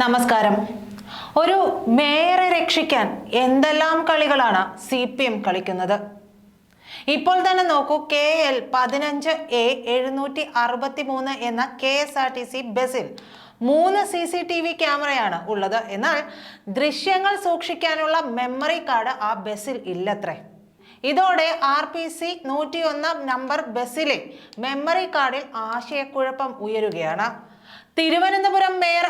നമസ്കാരം. ഒരു മേയറെ രക്ഷിക്കാൻ എന്തെല്ലാം കളികളാണ് സി പി എം കളിക്കുന്നത്? ഇപ്പോൾ തന്നെ നോക്കൂ കെ എൽ പതിനഞ്ച് എ എഴുന്നൂറ്റി അറുപത്തി മൂന്ന് എന്ന K S R T C ബസ്സിൽ മൂന്ന് സി സി ടി വി ക്യാമറയാണ് ഉള്ളത്. എന്നാൽ ദൃശ്യങ്ങൾ സൂക്ഷിക്കാനുള്ള മെമ്മറി കാർഡ് ആ ബസ്സിൽ ഇല്ലത്രേ. ഇതോടെ ആർ പി സി നൂറ്റി ഒന്നാം നമ്പർ ബസ്സിലെ മെമ്മറി കാർഡിൽ ആശയക്കുഴപ്പം ഉയരുകയാണ്. തിരുവനന്തപുരം മേയർ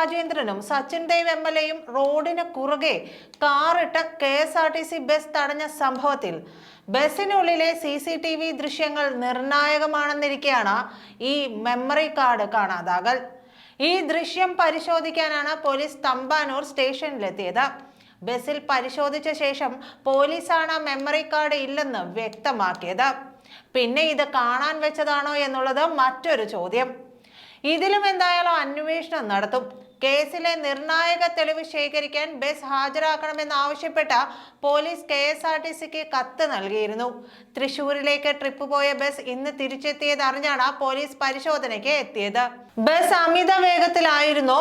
രാജേന്ദ്രനും സച്ചിൻ ദേവ് എം എൽ എയും റോഡിന് കുറുകെ കാറിട്ട് K S R T C bus തടഞ്ഞ സംഭവത്തിൽ. ബസ്സിനുള്ളിലെ സി സി ടി വി ദൃശ്യങ്ങൾ നിർണായകമാണെന്നിരിക്കെയാണ് ഈ മെമ്മറി കാർഡ് കാണാതാകൽ. ഈ ദൃശ്യം പരിശോധിക്കാനാണ് പോലീസ് തമ്പാനൂർ സ്റ്റേഷനിലെത്തിയത്. ബസ്സിൽ പരിശോധിച്ച ശേഷം പോലീസാണ് മെമ്മറി കാർഡ് ഇല്ലെന്ന് വ്യക്തമാക്കിയത്. പിന്നെ ഇത് കാണാൻ വെച്ചതാണോ എന്നുള്ളത് മറ്റൊരു ചോദ്യം. ഇതിലും എന്തായാലും അന്വേഷണം നടത്തും. കേസിലെ നിർണായക തെളിവ് ശേഖരിക്കാൻ bus ഹാജരാക്കണമെന്നാവശ്യപ്പെട്ട police K S R T സിക്ക് കത്ത് നൽകിയിരുന്നു. തൃശൂരിലേക്ക് ട്രിപ്പ് പോയ ബസ് ഇന്ന് തിരിച്ചെത്തിയത് അറിഞ്ഞാണ് പോലീസ് പരിശോധനയ്ക്ക് എത്തിയത്. ബസ് അമിത വേഗത്തിലായിരുന്നോ.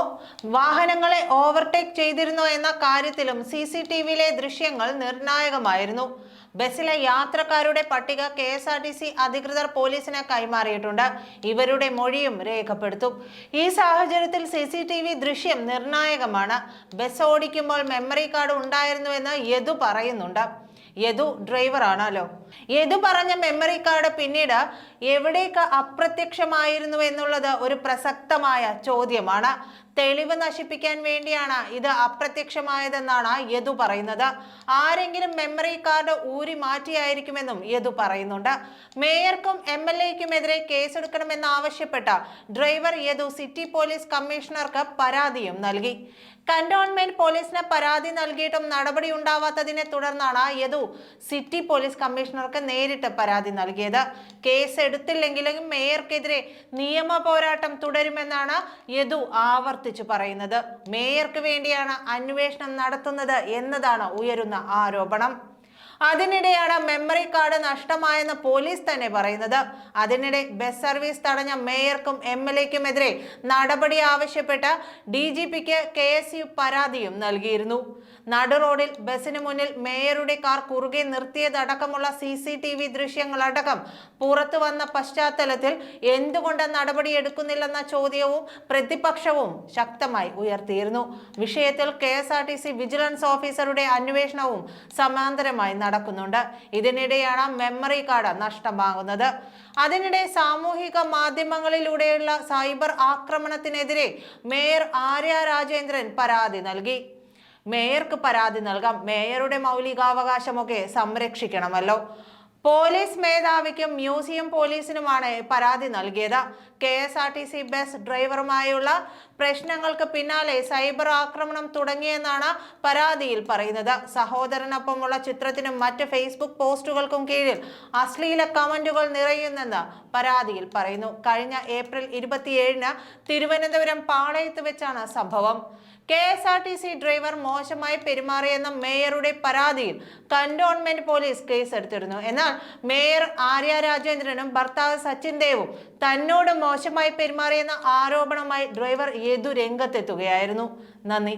വാഹനങ്ങളെ ഓവർടേക്ക് ചെയ്തിരുന്നോ എന്ന കാര്യത്തിലും സി സി ടി വിയിലെ ദൃശ്യങ്ങൾ നിർണായകമായിരുന്നു. ബസ്സിലെ യാത്രക്കാരുടെ പട്ടിക K S R T C അധികൃതർ പോലീസിന് കൈമാറിയിട്ടുണ്ട്. ഇവരുടെ മൊഴിയും രേഖപ്പെടുത്തും. ഈ സാഹചര്യത്തിൽ സി സി ടി വി ദൃശ്യം നിർണായകമാണ്. ബസ് ഓടിക്കുമ്പോൾ മെമ്മറി കാർഡ് ഉണ്ടായിരുന്നുവെന്ന് യദു പറയുന്നുണ്ട്. യദു ഡ്രൈവറാണല്ലോ യദു പറഞ്ഞ മെമ്മറി കാർഡ് പിന്നീട് എവിടേക്ക് അപ്രത്യക്ഷമായിരുന്നു എന്നുള്ളത് ഒരു പ്രസക്തമായ ചോദ്യമാണ്. തെളിവ് നശിപ്പിക്കാൻ വേണ്ടിയാണ് ഇത് അപ്രത്യക്ഷമായതെന്നാണ് യദു പറയുന്നത്. ആരെങ്കിലും മെമ്മറി കാർഡ് ഊരി മാറ്റിയായിരിക്കുമെന്നും യദു പറയുന്നുണ്ട്. മേയർക്കും എം എൽ എക്കുമെതിരെ കേസെടുക്കണമെന്നാവശ്യപ്പെട്ട ഡ്രൈവർ യദു സിറ്റി പോലീസ് കമ്മീഷണർക്ക് പരാതിയും നൽകി. കന്റോൺമെന്റ് പോലീസിന് പരാതി നൽകിയിട്ടും നടപടി ഉണ്ടാവാത്തതിനെ തുടർന്നാണ് യദു സിറ്റി പോലീസ് കമ്മീഷണർക്ക് നേരിട്ട് പരാതി നൽകിയത്. കേസ് എടുത്തില്ലെങ്കിലും മേയർക്കെതിരെ നിയമ പോരാട്ടം തുടരുമെന്നാണ് യദു ആവർത്തിച്ചു പറയുന്നത്. മേയർക്ക് വേണ്ടിയാണ് അന്വേഷണം നടത്തുന്നത് എന്നതാണ് ഉയരുന്ന ആരോപണം. അതിനിടെയാണ് മെമ്മറി കാർഡ് നഷ്ടമായെന്ന് പോലീസ് തന്നെ പറയുന്നത്. അതിനിടെ ബസ് സർവീസ് തടഞ്ഞ മേയർക്കും എം എൽ എക്കുമെതിരെ നടപടി ആവശ്യപ്പെട്ട് ഡി ജി പിക്ക് കെ എസ് യു പരാതിയും നൽകിയിരുന്നു. നടു റോഡിൽ ബസിന് മുന്നിൽ മേയറുടെ കാർ കുറുകെ നിർത്തിയതടക്കമുള്ള സി സി ടി വി ദൃശ്യങ്ങളടക്കം പുറത്തു വന്ന പശ്ചാത്തലത്തിൽ എന്തുകൊണ്ട് നടപടിയെടുക്കുന്നില്ലെന്ന ചോദ്യവും പ്രതിപക്ഷവും ശക്തമായി ഉയർത്തിയിരുന്നു. വിഷയത്തിൽ K S R T C vigilance ഓഫീസറുടെ അന്വേഷണവും സമാന്തരമായി നടക്കുന്നുണ്ട്. ഇതിനിടെയാണ് മെമ്മറി കാർഡ് നഷ്ടമാകുന്നത്. അതിനിടെ സാമൂഹിക മാധ്യമങ്ങളിലൂടെയുള്ള സൈബർ ആക്രമണത്തിനെതിരെ മേയർ ആര്യ രാജേന്ദ്രൻ പരാതി നൽകി. മേയർക്ക് പരാതി നൽകാം. മേയറുടെ മൗലികാവകാശമൊക്കെ സംരക്ഷിക്കണമല്ലോ. പോലീസ് മേധാവിക്കും മ്യൂസിയം പോലീസിനുമാണ് പരാതി നൽകിയത്. K S R T C bus ഡ്രൈവറുമായുള്ള പ്രശ്നങ്ങൾക്ക് പിന്നാലെ സൈബർ ആക്രമണം തുടങ്ങിയെന്നാണ് പരാതിയിൽ പറയുന്നത്. സഹോദരനൊപ്പമുള്ള ചിത്രത്തിനും മറ്റ് ഫേസ്ബുക്ക് പോസ്റ്റുകൾക്കും കീഴിൽ അശ്ലീല കമന്റുകൾ നിറയുന്നെന്ന് പരാതിയിൽ പറയുന്നു. കഴിഞ്ഞ ഏപ്രിൽ ഇരുപത്തിയേഴിന് തിരുവനന്തപുരം പാളയത്ത് വെച്ചാണ് സംഭവം. K S R T C driver മോശമായി പെരുമാറിയെന്ന മേയറുടെ പരാതിയിൽ കന്റോൺമെന്റ് പോലീസ് കേസ് കേസെടുത്തിരുന്നു എന്നാൽ മേയർ ആര്യ രാജേന്ദ്രനും ഭർത്താവ് സച്ചിൻ ദേവും തന്നോട് മോശമായി പെരുമാറിയെന്ന ആരോപണമായി ഡ്രൈവർ യദു രംഗത്തെത്തുകയായിരുന്നു നന്ദി.